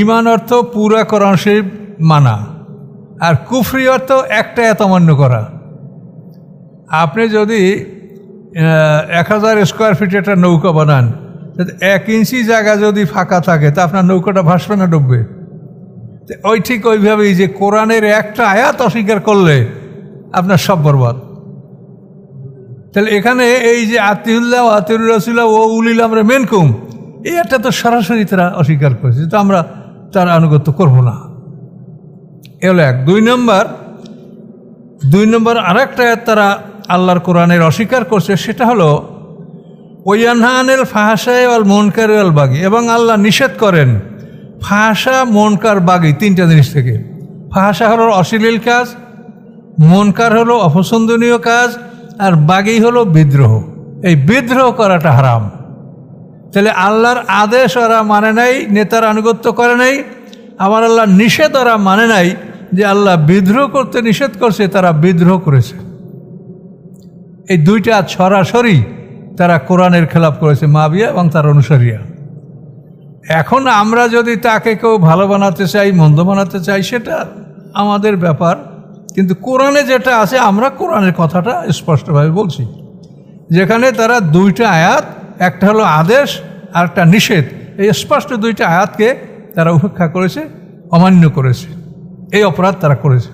ইমান অর্থ পুরা কোরআন শরীফ মানা, আর কুফরি অর্থ একটা এত অমান্য করা। আপনি যদি এক হাজার স্কোয়ার ফিট একটা নৌকা বানান এক ইঞ্চি জায়গা যদি ফাঁকা থাকে, তা আপনার নৌকাটা ভাসবে না ডুববে? ওই ঠিক ওইভাবেই যে কোরআনের একটা আয়াত অস্বীকার করলে আপনার সব বরবাদ। তাহলে এখানে এই যে আতিউল্লাহ আতিউর রসুল্লাহ ও উলিল আমরা মেনকুম, এই একটা তো সরাসরি তারা অস্বীকার করেছে। তো আমরা তার আনুগত্য করব না। এ হলো এক। দুই নম্বর দুই নম্বর আরেকটা তারা আল্লাহর কোরআনের অস্বীকার করছে, সেটা হলো, ওয়ানহানেল ফাহাসায় অল মনকার অল বাগি এবং আল্লাহ নিষেধ করেন ফাহাসা মনকার, বাগি তিনটা জিনিস থেকে। ফাহাসা হলো অশ্লীল কাজ, মনকার হলো অপছন্দনীয় কাজ, আর বাগি হলো বিদ্রোহ। এই বিদ্রোহ করাটা হারাম। তাহলে আল্লাহর আদেশ ওরা মানে নাই, নেতার আনুগত্য করে নাই। আমার আল্লাহ নিষেধ ওরা মানে নাই যে আল্লাহ বিদ্রোহ করতে নিষেধ করছে, তারা বিদ্রোহ করেছে। এই দুইটা সরাসরি তারা কোরআনের খেলাপ করেছে, মাবিয়া এবং তার অনুসারীরা। এখন আমরা যদি তাকে কেউ ভালো বানাতে চাই, মন্দ বানাতে চাই, সেটা আমাদের ব্যাপার। কিন্তু কোরআনে যেটা আছে, আমরা কোরআনের কথাটা স্পষ্টভাবে বলছি। যেখানে তারা দুইটা আয়াত একটা হলো আদেশ, আর একটা নিষেধ। এই স্পষ্ট দুইটা আয়াতকে তারা উপেক্ষা করেছে, অমান্য করেছে। এই অপরাধ তারা করেছে।